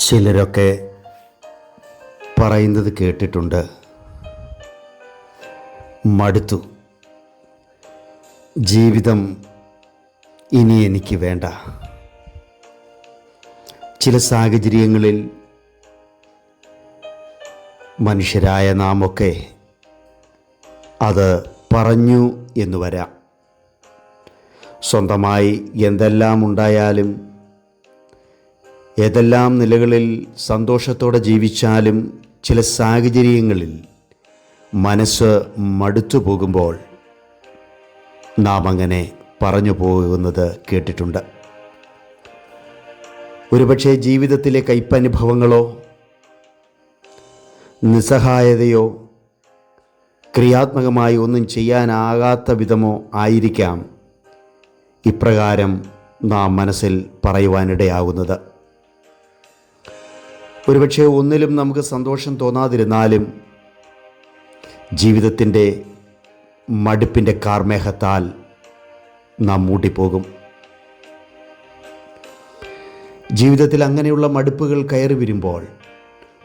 ചിലരൊക്കെ പറയുന്നത് കേട്ടിട്ടുണ്ട്. മടുത്തു. ജീവിതം ഇനി എനിക്ക് വേണ്ട. ചില സാഹചര്യങ്ങളിൽ മനുഷ്യരായ നാമൊക്കെ അത് പറഞ്ഞു എന്ന് വരാം. സ്വന്തമായി എന്തെല്ലാം ഉണ്ടായാലും ഏതെല്ലാം നിലകളിൽ സന്തോഷത്തോടെ ജീവിച്ചാലും ചില സാഹചര്യങ്ങളിൽ മനസ്സ് മടുത്തു പോകുമ്പോൾ നാം അങ്ങനെ പറഞ്ഞു പോകുന്നത് കേട്ടിട്ടുണ്ട്. ഒരുപക്ഷെ ജീവിതത്തിലെ കയ്പനുഭവങ്ങളോ നിസ്സഹായതയോ ക്രിയാത്മകമായി ഒന്നും ചെയ്യാനാകാത്ത വിധമോ ആയിരിക്കാം ഇപ്രകാരം നാം മനസ്സിൽ പറയുവാനിടയാകുന്നത് ഒരുപക്ഷെ ഒന്നിലും നമുക്ക് സന്തോഷം തോന്നാതിരുന്നാലും ജീവിതത്തിന്റെ മടുപ്പിന്റെ കാർമേഹത്താൽ നാം മൂട്ടിപ്പോകും. ജീവിതത്തിൽ അങ്ങനെയുള്ള മടുപ്പുകൾ കയറി വരുമ്പോൾ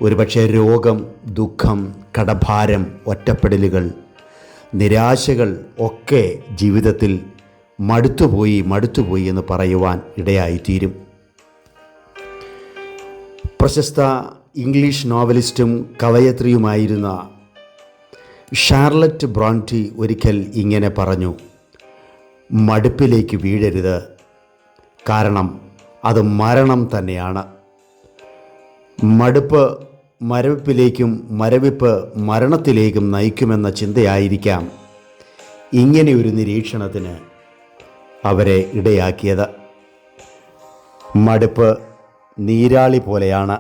ഒരുപക്ഷെ രോഗം ദുഃഖം കടഭാരം ഒറ്റപ്പെടലുകൾ നിരാശകൾ ഒക്കെ ജീവിതത്തിൽ മടുത്തുപോയി മടുത്തുപോയി എന്ന് പറയുവാൻ ഇടയായിത്തീരും. പ്രശസ്ത ഇംഗ്ലീഷ് നോവലിസ്റ്റും കവയത്രിയുമായിരുന്ന ഷാർലറ്റ് ബ്രോൺറ്റി ഒരിക്കൽ ഇങ്ങനെ പറഞ്ഞു മടുപ്പിലേക്ക് വീഴരുത്. കാരണം അത് മരണം തന്നെയാണ്. മടുപ്പ് മരവിപ്പിലേക്കും മരവിപ്പ് മരണത്തിലേക്കും നയിക്കുമെന്ന ചിന്തയായിരിക്കാം ഇങ്ങനെ ഒരു നിരീക്ഷണത്തിന് അവരെ ഇടയാക്കിയത്. മടുപ്പ് നീരാളി പോലെയാണ്.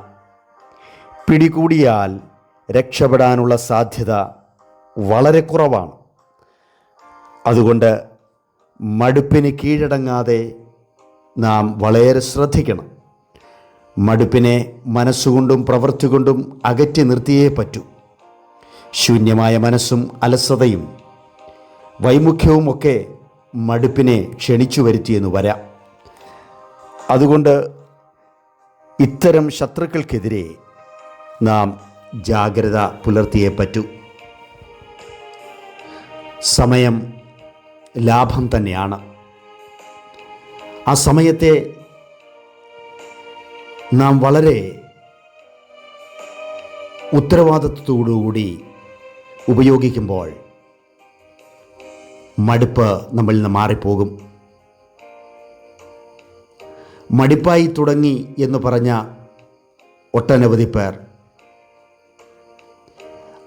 പിടികൂടിയാൽ രക്ഷപ്പെടാനുള്ള സാധ്യത വളരെ കുറവാണ്. അതുകൊണ്ട് മടുപ്പിന് കീഴടങ്ങാതെ നാം വളരെ ശ്രദ്ധിക്കണം. മടുപ്പിനെ മനസ്സുകൊണ്ടും പ്രവൃത്തി കൊണ്ടും അകറ്റി നിർത്തിയേ പറ്റൂ. ശൂന്യമായ മനസ്സും അലസതയും വൈമുഖ്യവുമൊക്കെ മടുപ്പിനെ ക്ഷണിച്ചു വരുത്തിയെന്ന് വരാം. അതുകൊണ്ട് ഇത്തരം ശത്രുക്കൾക്കെതിരെ നാം ജാഗ്രത പുലർത്തിയേ പറ്റൂ. സമയം ലാഭം തന്നെയാണ്. ആ സമയത്തെ നാം വളരെ ഉത്തരവാദിത്വത്തോടുകൂടി ഉപയോഗിക്കുമ്പോൾ മടുപ്പ് നമ്മളിൽ നിന്ന് മാറിപ്പോകും. മടിപ്പായി തുടങ്ങി എന്ന് പറഞ്ഞ ഒട്ടനവധി പേർ.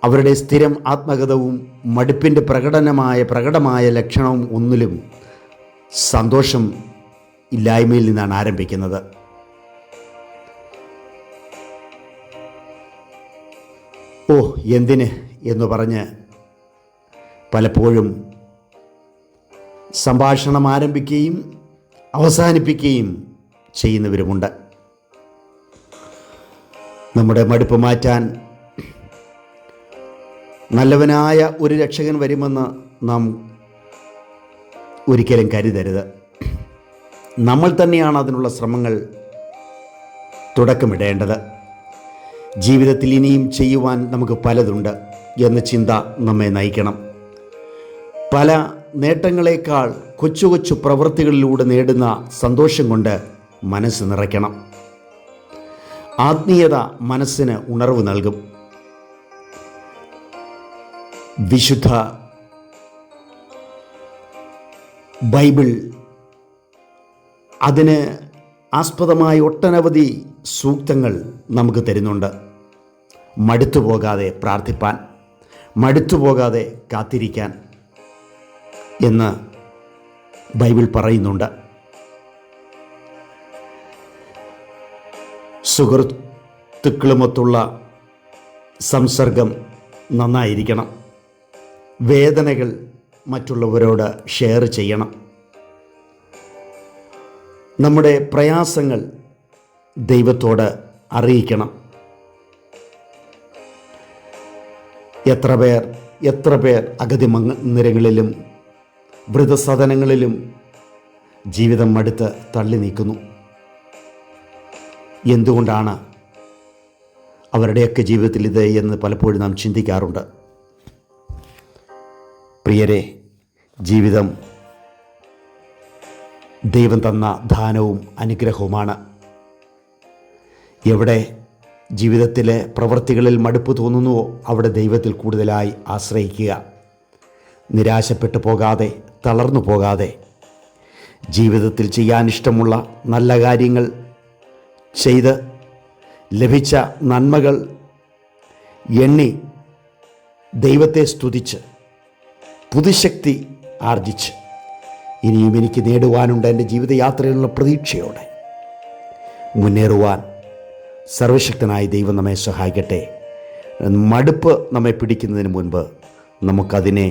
അവരുടെ സ്ഥിരം ആത്മഗതവും മടുപ്പിന്റെ പ്രകടനമായ പ്രകടമായ ലക്ഷണവും ഒന്നിലും സന്തോഷം ഇല്ലായ്മയിൽ നിന്നാണ് ആരംഭിക്കുന്നത്. ഓ എന്തിന് എന്ന് പറഞ്ഞ് പലപ്പോഴും സംഭാഷണം ആരംഭിക്കുകയും അവസാനിപ്പിക്കുകയും ചെയ്യുന്നവരുമുണ്ട്. നമ്മുടെ മടുപ്പ് മാറ്റാൻ നല്ലവനായ ഒരു രക്ഷകൻ വരുമെന്ന് നാം ഒരിക്കലും കരുതരുത്. നമ്മൾ തന്നെയാണ് അതിനുള്ള ശ്രമങ്ങൾ തുടക്കമിടേണ്ടത്. ജീവിതത്തിൽ ഇനിയും ചെയ്യുവാൻ നമുക്ക് പലതുണ്ട് എന്ന ചിന്ത നമ്മെ നയിക്കണം. പല നേട്ടങ്ങളെക്കാൾ കൊച്ചു കൊച്ചു പ്രവൃത്തികളിലൂടെ നേടുന്ന സന്തോഷം കൊണ്ട് മനസ്സ് നിറയ്ക്കണം. ആത്മീയത മനസ്സിന് ഉണർവ് നൽകും. വിശുദ്ധ ബൈബിൾ അതിന് ആസ്പദമായ ഒട്ടനവധി സൂക്തങ്ങൾ നമുക്ക് തരുന്നുണ്ട്. മടുത്തു പോകാതെ പ്രാർത്ഥിപ്പാൻ മടുത്തു പോകാതെ കാത്തിരിക്കാൻ എന്ന് ബൈബിൾ പറയുന്നുണ്ട്. സുഹൃത്തുക്കളുമൊത്തുള്ള സംസർഗം നന്നായിരിക്കണം. വേദനകൾ മറ്റുള്ളവരോട് ഷെയർ ചെയ്യണം. നമ്മുടെ പ്രയാസങ്ങൾ ദൈവത്തോട് അറിയിക്കണം. എത്ര പേർ എത്ര പേർ അഗതി നിരങ്ങളിലും വൃതസദനങ്ങളിലും ജീവിതം മടുത്ത് തള്ളി നീക്കുന്നു. എന്തുകൊണ്ടാണ് അവരുടെയൊക്കെ ജീവിതത്തിൽ ഇത് എന്ന് പലപ്പോഴും നാം ചിന്തിക്കാറുണ്ട്. പ്രിയരെ ജീവിതം ദൈവം തന്ന ദാനവും അനുഗ്രഹവുമാണ്. എവിടെ ജീവിതത്തിലെ പ്രവൃത്തികളിൽ മടുപ്പ് തോന്നുന്നുവോ അവിടെ ദൈവത്തിൽ കൂടുതലായി ആശ്രയിക്കുക. നിരാശപ്പെട്ടു പോകാതെ തളർന്നു പോകാതെ. ജീവിതത്തിൽ ചെയ്യാൻ ഇഷ്ടമുള്ള നല്ല കാര്യങ്ങൾ ചെയ്ത് ലഭിച്ച നന്മകൾ എണ്ണി ദൈവത്തെ സ്തുതിച്ച് പുതുശക്തി ആർജിച്ച് ഇനിയും എനിക്ക് നേടുവാനുണ്ട് എന്റെ ജീവിതയാത്രയിലുള്ള പ്രതീക്ഷയോടെ മുന്നേറുവാൻ സർവശക്തനായ ദൈവം നമ്മെ സഹായിക്കട്ടെ. മടുപ്പ് നമ്മെ പിടിക്കുന്നതിന് മുൻപ് നമുക്കതിനെ